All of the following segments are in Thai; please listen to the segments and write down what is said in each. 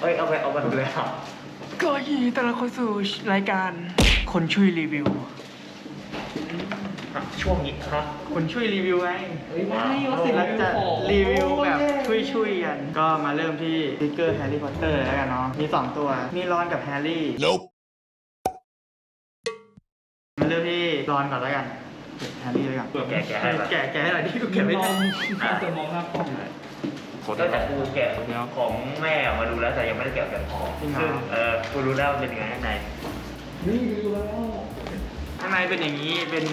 เอ้ยเอาไปเอาไปดูเลยครับก็ยินดีต้อนรับเข้าสู่รายการคนช่วยรีวิวช่วงนี้ครับ คนช่วยรีวิวไงเฮ้ยไม่เราจะรีวิวแบบช่วยๆกัน ก็มาเริ่มที่สติกเกอร์แฮร์รี่พอตเตอร์แล้วกันเนาะ มี 2 ตัว มีรอนกับแฮร์รี่ Nope. มาเริ่มที่รอนก่อนแล้วกันเก็บแฮร์รี่เลยก่อนแกะแกะให้ปะแกะแกะให้หน่อยที่กูเก็บไม่ได้จะมองหน้ากล้องเลย ก็แต่กูแกะของแม่มาดูแล้วแต่ยังไม่ได้แกะแบบพอจริงเหรอซึ่งเออกูรู้แล้วมันเป็นยังไงข้างในนี่ดูแล้วข้างในเป็นอย่างนี้เป็น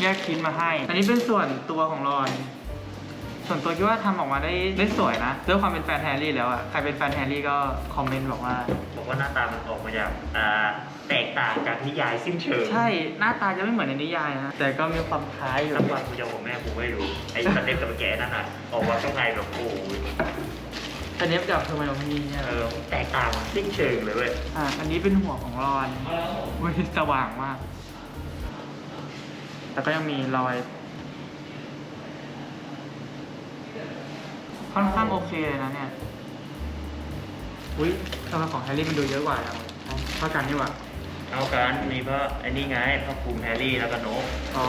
แยกชิ้นมาให้ อันนี้เป็นส่วนตัวของรอน ส่วนตัวคิดว่าทำออกมาได้ได้สวยนะด้วยความเป็นแฟนแฮร์รี่แล้วอะใครเป็นแฟนแฮร์รี่ก็คอมเมนต์บอกว่า บอกว่าหน้าตามันออกมาจากอ่าแตกต่างจากนิยายสิ้นเชิงใช่หน้าตาจะไม่เหมือนในนิยายนะแต่ก็มีความคล้ายอยู่ทั้งวันกูจะของแม่กูไม่รู้ไอ้สเต็ปกับแกะนั่นน่ะออกมาข้างในแบบโอ้ยแต่เนี้ยกับเทอร์มินอลมีเนี่ยเออแตกต่างสิ้นเชิงเลยเว้ยอ่าอันนี้เป็นหัวของรอนเว้ยสว่างมาก แต่ก็ยังมีรอย ค่อนข้างโอเคเลยนะเนี่ย อุ้ยทำไมของแฮร์รี่มันดูเยอะกว่าอะเท่ากันนี่หว่า เอากันมีก็ไอ้นี่ไงพ่อภูมิแฮร์รี่แล้วก็โนกอ๋อ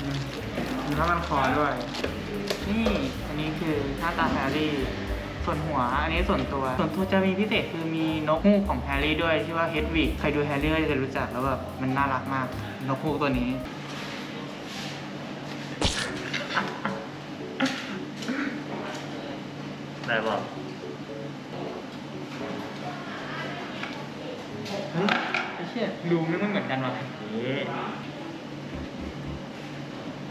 อืมมีผ้ามันคอด้วย นี่ อันนี้คือหน้าตาแฮร์รี่ ส่วนหัว อันนี้ส่วนตัว ส่วนตัวจะมีพิเศษคือมีนกฮูกของแฮร์รี่ด้วยที่ว่าเฮดวิกใครดูแฮร์รี่ก็จะรู้จักแล้วแบบมันน่ารักมาก นกฮูกตัวนี้ ได้บอกเฮ้ยไอ้เชี่ยรูไม่เหมือนกันว่ะนี่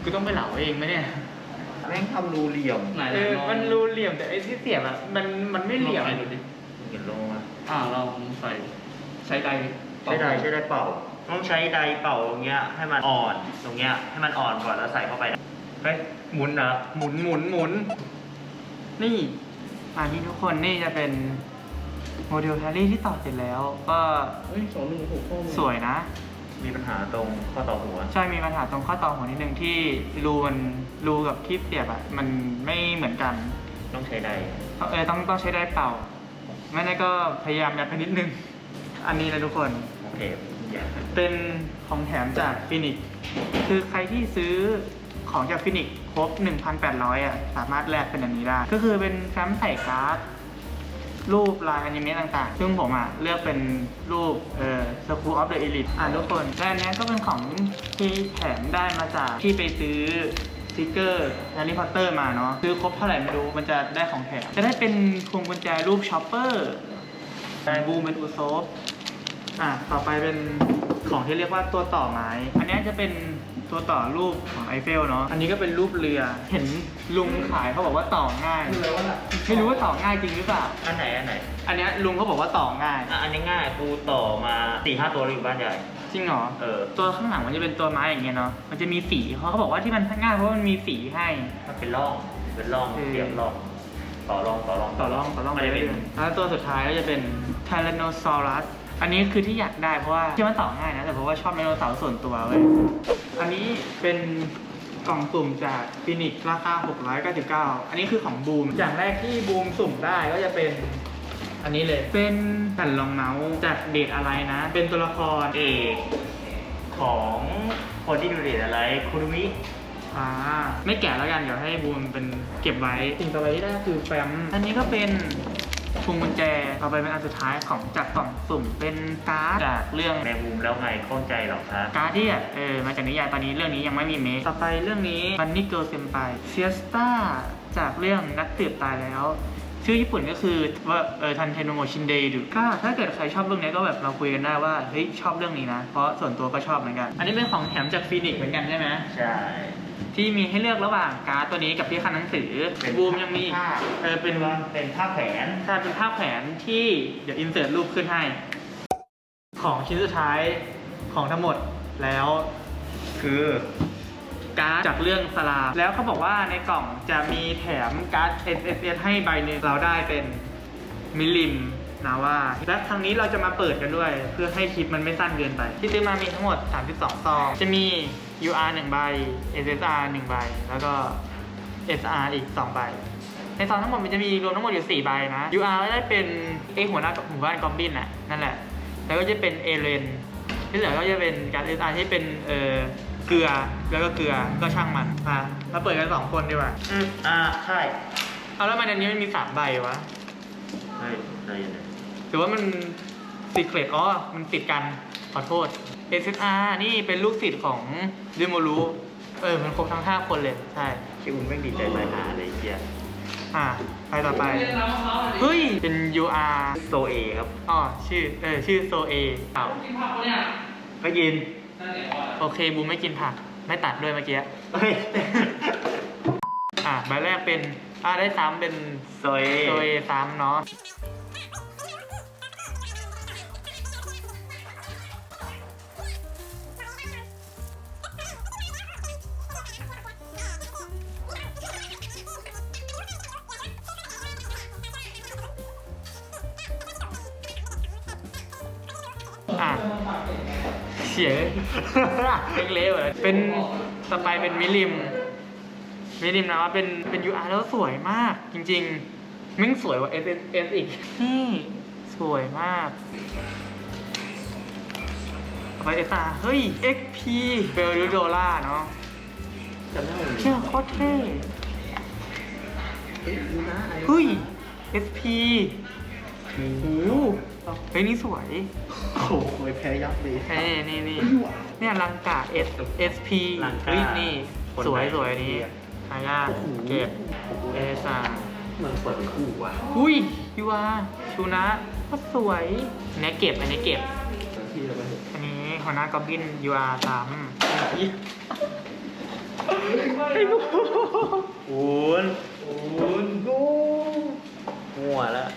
กูต้องไปเหลาเองไหมเนี่ย แม่งทำรูเหลี่ยมไหนเออมันรูเหลี่ยมแต่ไอ้ที่เสียบอะมันมันไม่เหลี่ยมใส่ดูดิเห็นลงมาอ่าเราใส่ใช้ใดใช้ใดใช้ใดเป่า ต้องใช้ใดเป่าตรงเงี้ย ให้มันอ่อนตรงเงี้ย ให้มันอ่อนก่อนแล้วใส่เข้าไปเฮ้ยหมุนนะหมุนหมุนหมุนนี่ อันนี้ทุกคนนี่จะเป็นโมเดลแฮร์รี่ที่ต่อเสร็จแล้ว ก็เฮ้ยสองหนึ่งหกข้อมูลสวยนะ มีปัญหาตรงข้อต่อหัว ใช่มีปัญหาตรงข้อต่อหัวนิดนึงที่รูมันรูกับที่เสียบอะมันไม่เหมือนกันต้องใช้ใดเออต้องต้องใช้ได้เป่า ไม่ได้ก็พยายามยัดไปนิดนึง อันนี้นะทุกคนโอเคอย่าเป็นของแถมจากฟินิกคือใครที่ซื้อ ของจากฟินิกครบ 1,800 อะ สามารถแลกเป็นอันนี้ได้ ก็คือเป็นแฟ้มใส่การ์ดรูปลายอนิเมะต่างๆ ซึ่งผมอะ เลือกเป็นรูปเอ่อ School of the Elite อะทุกคนและอันนี้ก็เป็นของที่แถมได้มาจากที่ไปซื้อสติกเกอร์แฮร์รี่พอตเตอร์มาเนาะซื้อครบเท่าไหร่ไม่รู้มันจะได้ของแถมจะได้เป็นพวงกุญแจรูปชอปเปอร์แต่บูมเป็นอุโซฟอะต่อไปเป็นของที่เรียกว่าตัวต่อไม้ อันนี้จะเป็น ตัวต่อรูปของไอเฟลเนาะ อันนี้ก็เป็นรูปเรือ เห็นลุงขายเขาบอกว่าต่อง่าย คืออะไรวะน่ะไม่รู้ว่าต่อง่ายจริงหรือเปล่า อันไหนอันไหนอันเนี้ยลุงเขาบอกว่าต่อง่าย อะอันนี้ง่ายกูต่อมาสี่ห้าตัวเลยอยู่บ้านใหญ่ จริงเหรอ เออตัวข้างหลังมันจะเป็นตัวไม้อย่างเงี้ยเนาะ มันจะมีสีเขาเขาบอกว่าที่มันง่ายเพราะว่ามันมีสีให้ มันเป็นร่องเป็นร่องเออเสียบร่องต่อร่องต่อร่องต่อร่องต่อร่องมันไปจะเรื่เป็นอยๆแล้วตัวสุดท้ายก็จะเป็น Tyrannosaurus อั อันนี้คือที่อยากได้เพราะว่าที่มันต่อง่ายนะ แต่เพราะว่าชอบไดโนเสาร์ส่วนตัวเว้ย อันนี้เป็นกล่องสุ่มจากฟินิกราคา 699 อันนี้คือของบูม อย่างแรกที่บูมสุ่มได้ก็จะเป็นอันนี้เลย เป็นแผ่นรองเมาส์จากเดทอะไรนะ เป็นตัวละครเอกของคนที่ดูเดทอะไรคุรุมิอ่าไม่แกะแล้วกันเดี๋ยวให้บูมเป็นเก็บไว้สิ่งต่อไปที่ได้คือแฟ้มอันนี้ก็เป็น วงกุญแจต่อไปเป็นอันสุดท้ายของจากกล่องสุ่มเป็นการ์ดจากเรื่องแมงมุมแล้วไงเข้าใจหรอกครับการ์ดที่อะเออมาจากนิยายตอนนี้เรื่องนี้ยังไม่มีเมคต่อไปเรื่องนี้บันนี่เกิลเซมไปเซียสตาจากเรื่องนักสืบตายแล้ว ชื่อญี่ปุ่นก็คือว่าเออทันเทโนโมชินเดย์ดูก็ถ้าเกิดใครชอบเรื่องนี้ก็แบบเราคุยกันได้ว่าเฮ้ยชอบเรื่องนี้นะ เพราะส่วนตัวก็ชอบเหมือนกัน อันนี้เป็นของแถมจากฟินิกเหมือนกันใช่ไหมใช่ ที่มีให้เลือกระหว่างการ์ดตัวนี้กับที่คันหนังสือเป็นบูมยังมีอีกภาพเออเป็นเป็นผ้าแผนใช่เป็นภาพแผนที่เดี๋ยวอินเสิร์ตรูปขึ้นให้ ของชิ้นสุดท้ายของทั้งหมดแล้วคือการ์ดจากเรื่องสลาแล้วเขาบอกว่าในกล่องจะมีแถมการ์ด S S S ให้ใบหนึ่งเราได้เป็นมิลลิม นาว่า และครั้งนี้เราจะมาเปิดกันด้วย เพื่อให้คลิปมันไม่สั้นเกินไป ที่ซื้อมามีทั้งหมด 32 ซอง จะมี U R 1 ใบ S S R 1 ใบ แล้วก็ S R อีก 2 ใบ ในซองทั้งหมดมันจะมีรวมทั้งหมดอยู่ 4 ใบนะ UR ก็ได้เป็นเอหัวหน้าหมู่บ้านกอมบินน่ะนั่นแหละ แล้วก็จะเป็นเอเลนที่เหลือก็จะเป็นการ์ด SR ที่เป็นเอ่อเกลือแล้วก็เกลือก็ช่างมันอะมาเปิดกันสองคนดีกว่าอืมอ่าใช่เอาแล้วมันอันนี้มันมีสามใบวะเฮ้ยใจเย็นนะ หรือว่ามันติดเกรดอ๋อ มันติดกัน ขอโทษ SSR นี่เป็นลูกศิษย์ของดิโมรูเออ มันครบทั้ง 5 คนเลย ใช่คิดว่าแม่งดีใจตายหาเลยไอ้เฮียอะไปต่อไป เฮ้ย เป็น UR โซเอครับอ๋อ ชื่อ เออ ชื่อโซเอเอ้าไม่กินโอเค บูมไม่กินผัก ไม่ตัดด้วยเมื่อกี้ เฮ้ยอะใบแรกเป็น อะ ได้ซ้ำเป็นโซเอโซเอซ้ำเนาะ อะเสียงเล็กๆเลยเป็นสไปเป็นมิลลิมมิลลิมนะว่าเป็นเป็น UR แล้วสวยมากจริงๆมิ่งสวยกว่า S S S อีกนี่สวยมากต่อไป SR เฮ้ย XP เบลดูโดล่าเนาะจำได้ไหมเชื่อโคตรเท่เฮ้ยดูนะไอ้เฮ้ย SP โอ้ โหเฮ้ยนี่สวย โอ้โหแพ้ยับเลยเอ้ยนี่นี่เนี่ยลังกา S SP ลังกาเฮ้ยนี่คนสวยไหนสวยนี้หายากเก็บเอซามันเปิดเป็นคู่ว่ะอุ้ยยูวาชูนะก็สวยอันนี้เก็บอันนี้เก็บ ที่เราไปเถอะอันนี้หัวหน้ากอบบินยูอาซ้อูนอูนกูมั่วแล้ว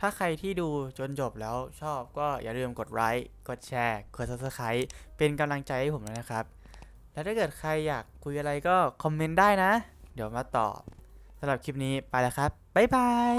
ถ้าใครที่ดูจนจบแล้วชอบก็อย่าลืมกดไลค์ กดแชร์ กด subscribe เป็นกำลังใจให้ผมด้วยนะครับ แล้วถ้าเกิดใครอยากคุยอะไรก็คอมเมนต์ได้นะ เดี๋ยวมาตอบสำหรับคลิปนี้ไปแล้วครับ บ๊ายบาย